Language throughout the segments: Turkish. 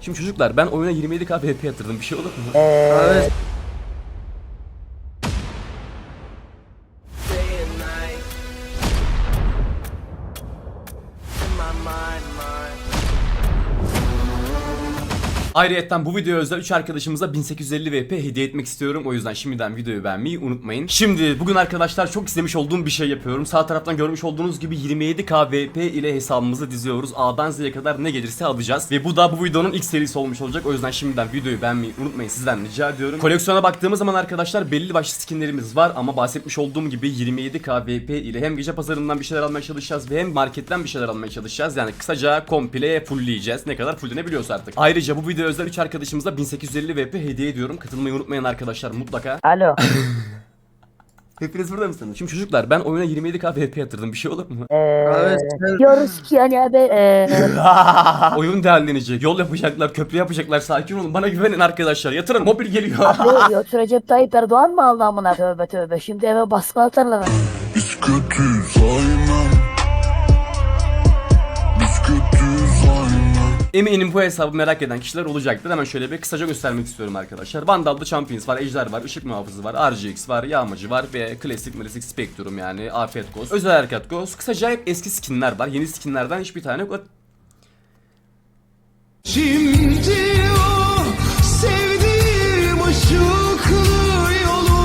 Şimdi çocuklar ben oyuna 27k VP yatırdım bir şey olur mu? Evet. Ayrıyeten bu videoya özel 3 arkadaşımıza 1850 VP hediye etmek istiyorum. O yüzden şimdiden videoyu beğenmeyi unutmayın. Şimdi bugün arkadaşlar çok istemiş olduğum bir şey yapıyorum. Sağ taraftan görmüş olduğunuz gibi 27k VP ile hesabımızı diziyoruz. A'dan Z'ye kadar ne gelirse alacağız. Ve bu da bu videonun ilk serisi olmuş olacak. O yüzden şimdiden videoyu beğenmeyi unutmayın sizden rica ediyorum. Koleksiyona baktığımız zaman arkadaşlar belli başlı skinlerimiz var ama bahsetmiş olduğum gibi 27k VP ile hem gece pazarından bir şeyler almaya çalışacağız ve hem marketten bir şeyler almaya çalışacağız. Yani kısaca komple fullleyeceğiz. Ne kadar fulllenebiliyorsa artık. Ayrıca bu video özel 3 arkadaşımıza 1850 VP hediye ediyorum. Katılmayı unutmayın arkadaşlar mutlaka. Alo. Hepiniz burada mısınız? Şimdi çocuklar ben oyuna 27k VP yatırdım. Bir şey olur mu? Ee, evet. diyoruz ki yani abi Oyun değerlenecek. Yol yapacaklar, köprü yapacaklar. Sakin olun. Bana güvenin arkadaşlar. Yatırın. Mobil geliyor. abi yoksa Recep Tayyip Erdoğan mı aldı amına tövbe tövbe. Şimdi eve baskı atarlar. Biz kötüyüz aynen Eminim bu hesabı merak eden kişiler olacaktır. Hemen şöyle bir kısaca göstermek istiyorum arkadaşlar. Vandal'da Champions var, Ejder var, Işık Muhafızı var, RGX var, Yağmacı var ve klasik klasik Spectrum yani Afiyet Ghost, Özel Harekat Ghost. Kısaca hep eski skinler var. Yeni skinlerden hiçbir tane yok. Şimdi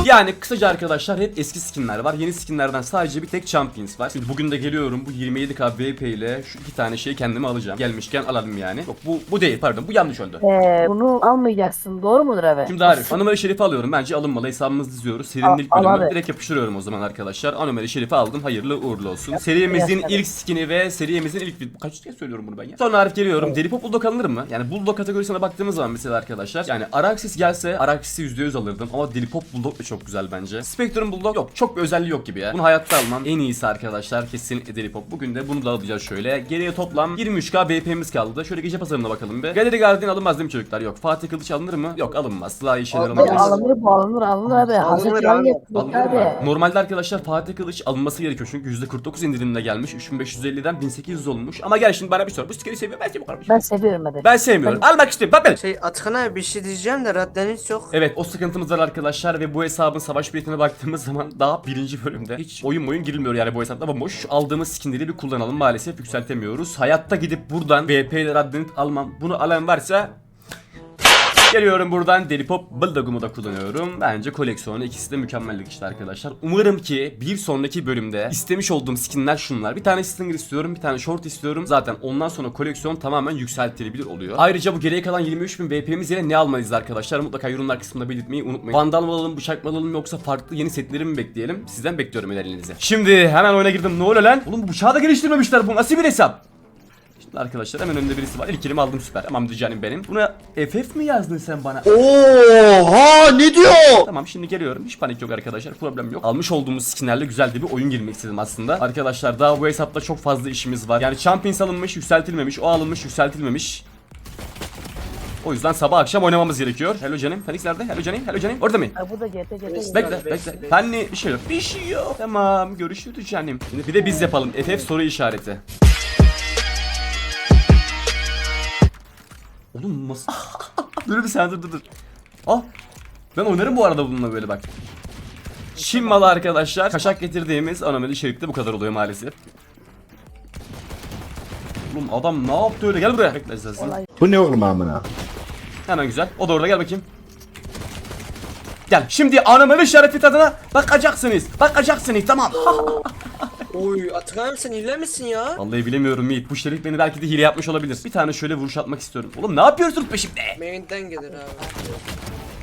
Yani kısaca arkadaşlar hep eski skinler var. Yeni skinlerden sadece bir tek Champions var. Şimdi bugün de geliyorum bu 27k VP ile şu iki tane şeyi kendime alacağım. Gelmişken alalım yani. Yok bu bu değil pardon bu yanlış oldu. Ee, bunu almayacaksın doğru mudur abi? Şimdi Arif Anomali Şerif'i alıyorum. Bence alınmalı. Hesabımızı diziyoruz. Serinin ilk bölümü abi. direkt yapıştırıyorum o zaman arkadaşlar. Anomali Şerif'i aldım. Hayırlı uğurlu olsun. Serimizin ilk skini ve serimizin ilk... Kaç diye söylüyorum bunu ben ya? Sonra Arif geliyorum. Deli Pop Bulldog alınır mı? Yani Bulldog kategorisine baktığımız zaman mesela arkadaşlar. Yani Araxis gelse Araxis'i %100 alırdım. Ama Deli Pop Bulldog da çok güzel bence. Spectrum Bulldog yok. Çok bir özelliği yok gibi ya. Bunu hayatta almam. En iyisi arkadaşlar. Kesinlikle Deli Pop. Bugün de bunu da alacağız şöyle. Geriye toplam 23k BP'miz kaldı. Şöyle gece pazarına bakalım be. Galeri Guardian alınmaz değil mi çocuklar? Yok. Fatih Kılıç alınır mı? Yok alınmaz. İyi şeyler Al- alınmaz. Alınır bu alınır alınır abi. Hazır Alınır plan abi? Normalde arkadaşlar Fatih Kılıç alınması gerekiyor çünkü %49 indirimle gelmiş. 3550'den 1800 olmuş. Ama gel şimdi bana bir sor. Bu skeri seviyor ben seviyorum. Ben seviyorum hadi. Ben sevmiyorum. Almak istiyorum. Bak Şey Atakan abi bir şey diyeceğim de raddeniz yok. Evet o sıkıntımız var arkadaşlar ve bu hesabın savaş biletine baktığımız zaman daha birinci bölümde hiç oyun oyun girilmiyor yani bu hesapta bomboş. Aldığımız skinleri bir kullanalım maalesef yükseltemiyoruz. Hayatta gidip buradan VP ile Raddenit almam. Bunu alan varsa Geliyorum buradan Deli Pop Bulldog'umu da kullanıyorum. Bence koleksiyonu ikisi de mükemmellik işte arkadaşlar. Umarım ki bir sonraki bölümde istemiş olduğum skinler şunlar. Bir tane Stinger istiyorum, bir tane Short istiyorum. Zaten ondan sonra koleksiyon tamamen yükseltilebilir oluyor. Ayrıca bu geriye kalan 23.000 VP'miz ile ne almalıyız arkadaşlar? Mutlaka yorumlar kısmında belirtmeyi unutmayın. Vandal mı alalım, bıçak mı alalım yoksa farklı yeni setleri mi bekleyelim? Sizden bekliyorum önerilerinizi. Şimdi hemen oyuna girdim. Ne oluyor lan? Oğlum bu bıçağı da geliştirmemişler. Bu nasıl bir hesap? Arkadaşlar hemen önümde birisi var. İlk elimi aldım süper. Tamam canım benim. Buna FF mi yazdın sen bana? Oha ne diyor? Tamam şimdi geliyorum. Hiç panik yok arkadaşlar. Problem yok. Almış olduğumuz skinlerle güzel de bir oyun girmek istedim aslında. Arkadaşlar daha bu hesapta çok fazla işimiz var. Yani Champions alınmış, yükseltilmemiş. O alınmış, yükseltilmemiş. O yüzden sabah akşam oynamamız gerekiyor. Hello canım. Felix nerede? Hello canım. Hello canım. Orada mı? Ha, bu da GT GT. Bekle, bekle. Fanny bir şey yok. Bir şey yok. Tamam, görüşürüz canım. Şimdi bir de biz yapalım. FF soru işareti. Oğlum nasıl? dur bir sen dur dur dur. Ah. Ben oynarım bu arada bununla böyle bak. Çin malı arkadaşlar. Kaşak getirdiğimiz anomali şerifte bu kadar oluyor maalesef. Oğlum adam ne yaptı öyle? Gel buraya. Bekle esasın. Bu ne oğlum amına? Hemen güzel. O da orada gel bakayım. Gel. Şimdi anomali şerefi tadına bakacaksınız. Bakacaksınız tamam. Oy Atakan sen hile misin ya? Vallahi bilemiyorum Yiğit. Bu şerif beni belki de hile yapmış olabilir. Bir tane şöyle vuruş atmak istiyorum. Oğlum ne yapıyorsun peşimde? Main'den gelir abi.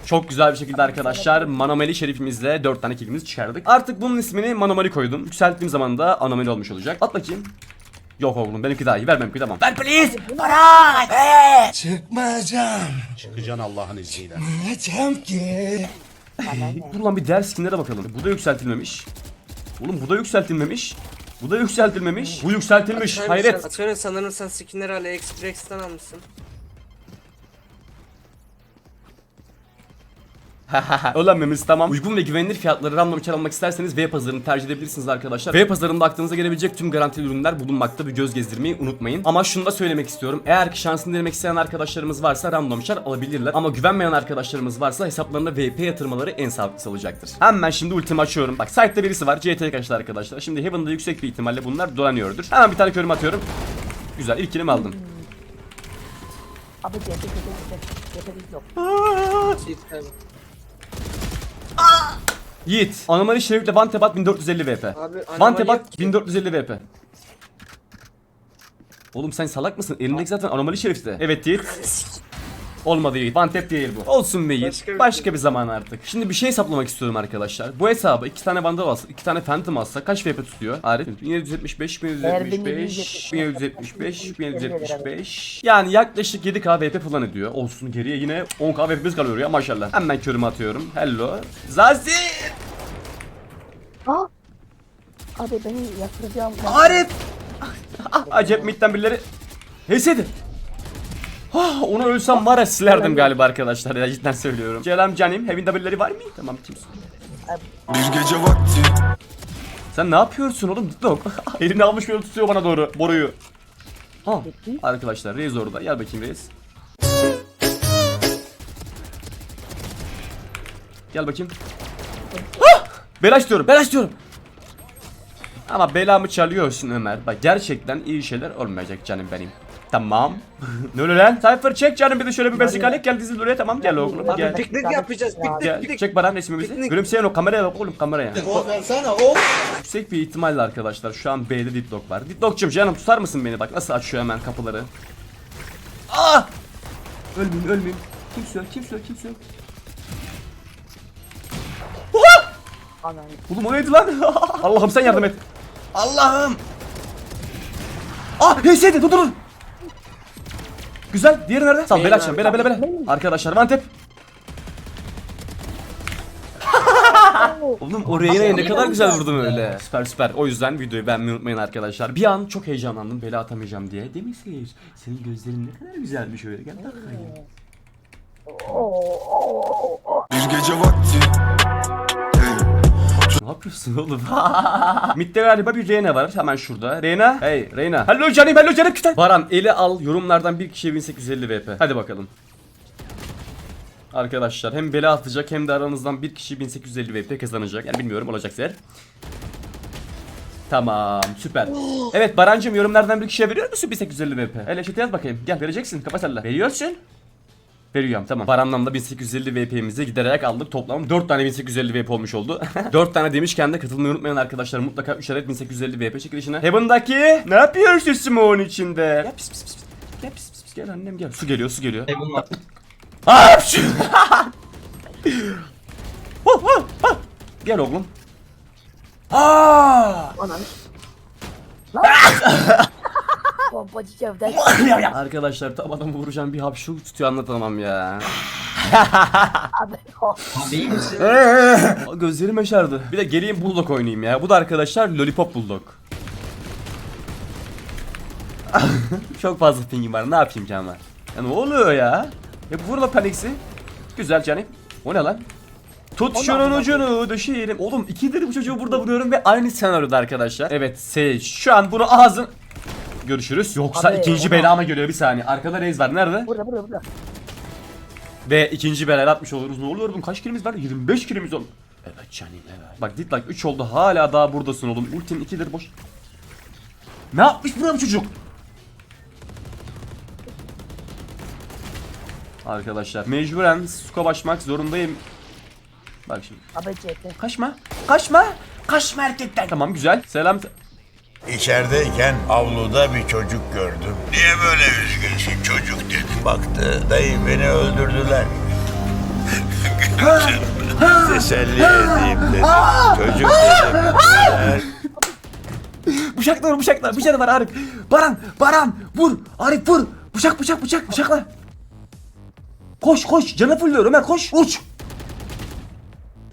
Çok güzel bir şekilde arkadaşlar Manomali şerifimizle 4 tane killimizi çıkardık. Artık bunun ismini Manomali koydum. Yükselttiğim zaman da Anomali olmuş olacak. At bakayım. Yok oğlum benimki daha iyi. Ver benimki tamam. Ver please. Para. Ver. Çıkmayacağım. Çıkacaksın Allah'ın izniyle. Diyeceğim ki. Dur lan bir diğer skinlere bakalım. Bu da yükseltilmemiş. Oğlum bu da yükseltilmemiş. Bu da yükseltilmemiş. Bu yükseltilmiş. Hayret. abi sanırım sen skinleri AliExpress'ten almışsın. Memesi tamam. Uygun ve güvenilir fiyatları random kar almak isterseniz V pazarını tercih edebilirsiniz arkadaşlar. V pazarında aklınıza gelebilecek tüm garantili ürünler bulunmakta. Bir göz gezdirmeyi unutmayın. Ama şunu da söylemek istiyorum. Eğer ki şansını denemek isteyen arkadaşlarımız varsa random kar alabilirler. Ama güvenmeyen arkadaşlarımız varsa hesaplarına VP yatırmaları en sağlıklısı olacaktır. Hemen şimdi ultimi açıyorum. Bak site'de birisi var. CT kaçtı arkadaşlar. Şimdi Heaven'da yüksek bir ihtimalle bunlar dolanıyordur. Hemen bir tane körüm atıyorum. Güzel ilk kilimi aldım. Abi yok. Yiğit. Anomali şerifle Van Tebat 1450 VP. Abi, Van Tebat yok ki. 1450 VP. Oğlum sen salak mısın? Elindeki zaten anomali şerifte. Evet Yiğit. Olmadı Yiğit. Van Tep değil bu. Olsun be Yiğit. Başka Başka bir bir, zaman artık. Şimdi bir şey hesaplamak istiyorum arkadaşlar. Bu hesabı iki tane Vandal alsa, iki tane Phantom alsa kaç VP tutuyor? Arif 1775, 1775, 1775, 1775. Yani yaklaşık 7k VP falan ediyor. Olsun geriye yine 10k VP'miz kalıyor ya maşallah. Hemen körümü atıyorum. Hello. Zazi! Ha? Abi beni yatıracağım. Arif! Acep midden birileri. Hesedi. Ah, onu ölsem var ya silerdim galiba arkadaşlar ya cidden söylüyorum. Selam canim. Heaven W'leri var mı? Tamam kimsin? Bir gece vakti Sen ne yapıyorsun oğlum? Didok. Elini almış böyle tutuyor bana doğru boruyu. Ha arkadaşlar Reis orada. Gel bakayım Reis. Gel bakayım. Ah! Belaş diyorum. Belaş diyorum. Ama belamı çalıyorsun Ömer. Bak gerçekten iyi şeyler olmayacak canım benim. Tamam. ne öyle lan? Cypher çek canım bir de şöyle bir besikalik gel dizil buraya tamam gel oğlum Abi gel. piknik yapacağız. Piknik Gel piknik. çek bana resmimizi. Piknik. Gülümseyen o kameraya bak oğlum kameraya. O versene o. Yüksek bir ihtimalle arkadaşlar şu an B'de Didlock var. Didlock'cum canım tutar mısın beni bak nasıl açıyor hemen kapıları. Ah! Ölmeyeyim ölmeyeyim. Kimse yok kimse yok kimse yok. Oha! Anam. Oğlum o neydi lan? Allah'ım sen yardım et. Allah'ım. Ah neyse dur dur. Güzel. Diğeri nerede? Sal bela açacağım. Bela bela bela. Arkadaşlar Vantep. Oğlum oraya ne kadar güzel vurdum öyle. Süper süper. O yüzden videoyu beğenmeyi unutmayın arkadaşlar. Bir an çok heyecanlandım bela atamayacağım diye. Değil mi Seyir? Senin gözlerin ne kadar güzelmiş öyle. Gel bakayım. Bir gece vakti Ne yapıyorsun oğlum? Mid'de galiba bir Reyna var. Hemen şurada. Reyna. Hey Reyna. Hello canım hello canım kütah. Baran eli al. Yorumlardan bir kişiye 1850 VP. Hadi bakalım. Arkadaşlar hem bela atacak hem de aranızdan bir kişi 1850 VP kazanacak. Yani bilmiyorum olacaksa eğer. Tamam süper. Evet Barancım yorumlardan bir kişiye veriyor musun 1850 VP? Hele chat'e yaz bakayım. Gel vereceksin kafa salla. Veriyorsun. Veriyorum tamam. Paramdan da 1850 VP'mizi giderek aldık. Toplam 4 tane 1850 VP olmuş oldu. 4 tane demişken de katılmayı unutmayın arkadaşlar. Mutlaka 3 adet 1850 VP çekilişine. Heaven'daki ne yapıyorsun Smoke'un içinde? Ya pis pis pis. Gel pis pis pis. Gel annem gel. Su geliyor su geliyor. Heaven Aa, şu- Huh, huh, huh. Gel oğlum. Aa! Anam. Pompacı. Arkadaşlar tam adamı vuracağım bir hapşu tutuyor anlatamam ya. Abi. Aa, Gözlerim yaşardı. Bir de geleyim bulldog oynayayım ya. Bu da arkadaşlar lollipop bulldog. Çok fazla pingim var. Ne yapayım ki ama? Ya ne oluyor ya? Ya vur la paniksi. Güzel canım. O ne lan? Tut şunun ucunu düşeyelim. Oğlum ikidir bu çocuğu burada vuruyorum ve aynı senaryoda arkadaşlar. Evet Sage şu an bunu ağzın... Görüşürüz. Yoksa Abi, ikinci ona- belama geliyor bir saniye. Arkada Reis var. Nerede? Burada burada burada. Ve ikinci belal atmış oluruz. Ne oluyor oğlum? Kaç kilimiz var? 25 kilimiz oldu. Evet canım evet. Bak Ditlike 3 oldu. Hala daha buradasın oğlum. Ultim 2'dir boş. Ne yapmış bu çocuk? Arkadaşlar mecburen suka başmak zorundayım. Bak şimdi. Abi cephe. Kaçma. Kaçma. Kaçma erkekten. Tamam güzel. Selam. İçerideyken avluda bir çocuk gördüm. Niye böyle üzgünsün çocuk dedim. Baktı dayı beni öldürdüler. Teselli edeyim dedim. Çocuk dedim. Bıçaklar bıçaklar. Bıçak var Arif. Baran. Baran. Vur. Arif vur. Bıçak bıçak bıçak. Bıçakla. Koş koş. Canı fulluyor Ömer koş. Uç.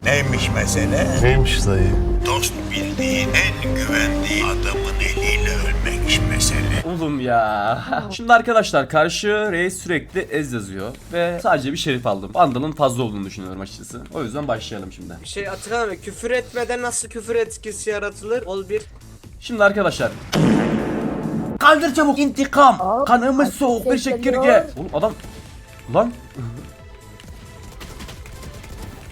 Neymiş mesele? Neymiş dayı? Dost bildiğin en güvendiği adamın eliyle ölmekmiş mesele. Oğlum ya. Şimdi arkadaşlar karşı reis sürekli ez yazıyor ve sadece bir şerif aldım. Vandal'ın fazla olduğunu düşünüyorum açıkçası. O yüzden başlayalım şimdi. Şey Atakan abi küfür etmeden nasıl küfür etkisi yaratılır? Ol bir. Şimdi arkadaşlar Kaldır çabuk intikam. Kanımız soğuk bir ses çekirge. geliyor. Oğlum adam lan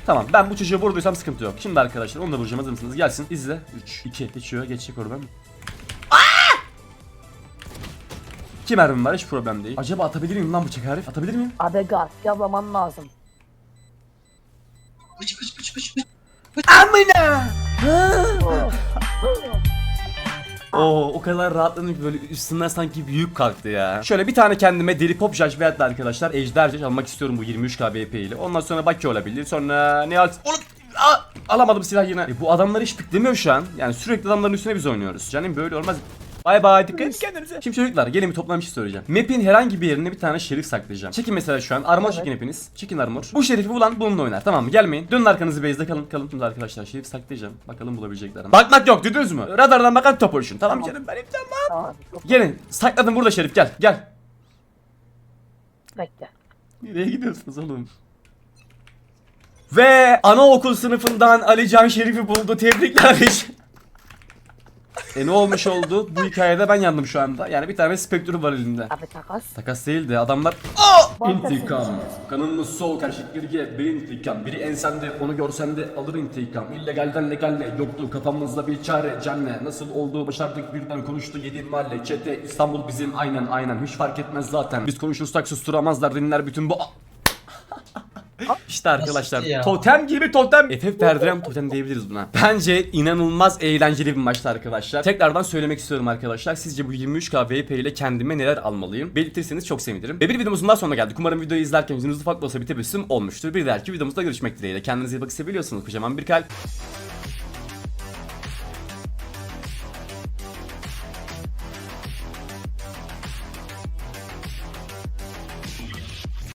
Tamam ben bu çocuğu vurduysam sıkıntı yok. Şimdi arkadaşlar onu da vuracağım hazır mısınız? Gelsin izle. 3, 2, geçiyor geçecek oradan. İki mermim var hiç problem değil. Acaba atabilir miyim lan bıçak Arif? Atabilir miyim? Abi gaz yaplaman lazım. Oo o kadar rahatladım ki böyle üstünden sanki bir yük kalktı ya. Şöyle bir tane kendime deli pop judge veyahut da arkadaşlar ejder judge almak istiyorum bu 23k BP ile. Ondan sonra Baki olabilir. Sonra ne al... Oğlum Aa, alamadım silah yine. E, bu adamlar hiç piklemiyor şu an. Yani sürekli adamların üstüne biz oynuyoruz. Canım böyle olmaz. Bay bay dikkat edin kendinize. Şimdi çocuklar gelin bir toplam bir şey söyleyeceğim. Map'in herhangi bir yerine bir tane şerif saklayacağım. Çekin mesela şu an armor çekin hepiniz. Çekin armor. Bu şerifi bulan bununla oynar. Tamam mı? Gelmeyin. Dönün arkanızı base'de kalın. Kalın şimdi arkadaşlar şerif saklayacağım. Bakalım bulabilecekler mi? Bakmak yok duydunuz mu? Radardan bakan top oluşun. Tamam canım benim tamam. Tamam. Gelin sakladım burada şerif gel gel. bekle. Nereye gidiyorsunuz oğlum? Ve anaokul sınıfından Alican Şerif'i buldu. Tebrikler. E ne olmuş oldu? Bu hikayede ben yandım şu anda. Yani bir tane spektrum var elinde. Abi takas. Takas değildi adamlar Aa! İntikam. Kanımız soğuk her şekilde bir intikam Biri ensende onu görsen de alır intikam İllegalden legalle yoktu kafamızda bir çare Canne nasıl olduğu başardık birden konuştu yedi mahalle Çete İstanbul bizim aynen aynen hiç fark etmez zaten Biz konuşursak susturamazlar dinler bütün bu işte arkadaşlar totem gibi totem. FF verdiren totem diyebiliriz buna. Bence inanılmaz eğlenceli bir maçtı arkadaşlar. Tekrardan söylemek istiyorum arkadaşlar. Sizce bu 23k VP ile kendime neler almalıyım? Belirtirseniz çok sevinirim. Ve bir videomuzun daha sonuna geldik. Umarım videoyu izlerken yüzünüz ufak da olsa bir tebessüm olmuştur. Bir dahaki videomuzda görüşmek dileğiyle. Kendinize iyi bakın seviyorsunuz kocaman bir kalp